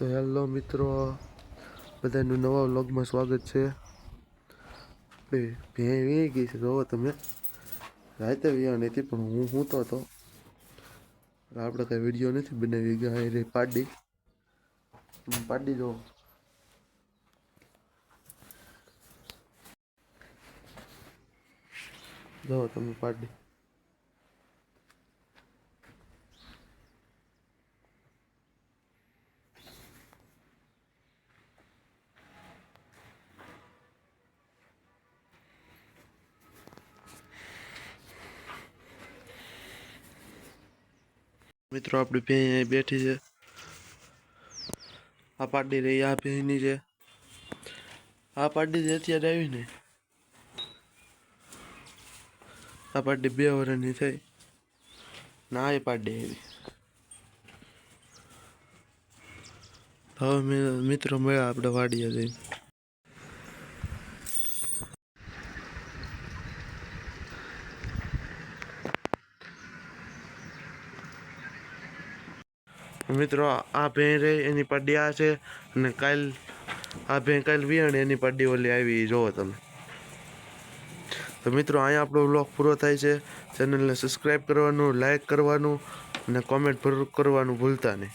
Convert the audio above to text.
તો હેલો મિત્રો, બધાનું નવા વ્લોગમાં સ્વાગત છે. ભેં વી ગઈ છે, જોવો તમે. રાતે વ્યા નથી, પણ હું સૂતો હતો. આપણે કાંઈ વીડિયો નથી બનાવી ગયા રે પાડી. પાડી જો જો તમે, પાડી. મિત્રો આપણી ભેં અહીં બેઠી છે આ પાડી રહી આ ભેંની છે આ પાડી જે અત્યારે આવી ને આ પાડી બે વર્ષની થઈ ના એ પાડી આવી હવે મેં- મિત્રો મળ્યા આપણે વાડીએ જઈને મિત્રો, આ ભેં રહી, એની પાડી આ છે અને કાલ આ ભેં કાલ વિયાણી એની પાડી ઓલી આવી, જોવો તમે. તો મિત્રો, અહીંયા આપણો બ્લોગ પૂરો થાય છે. ચેનલને સબસ્ક્રાઈબ કરવાનું લાઈક કરવાનું અને કોમેન્ટ કરવાનું ભૂલતા નહીં.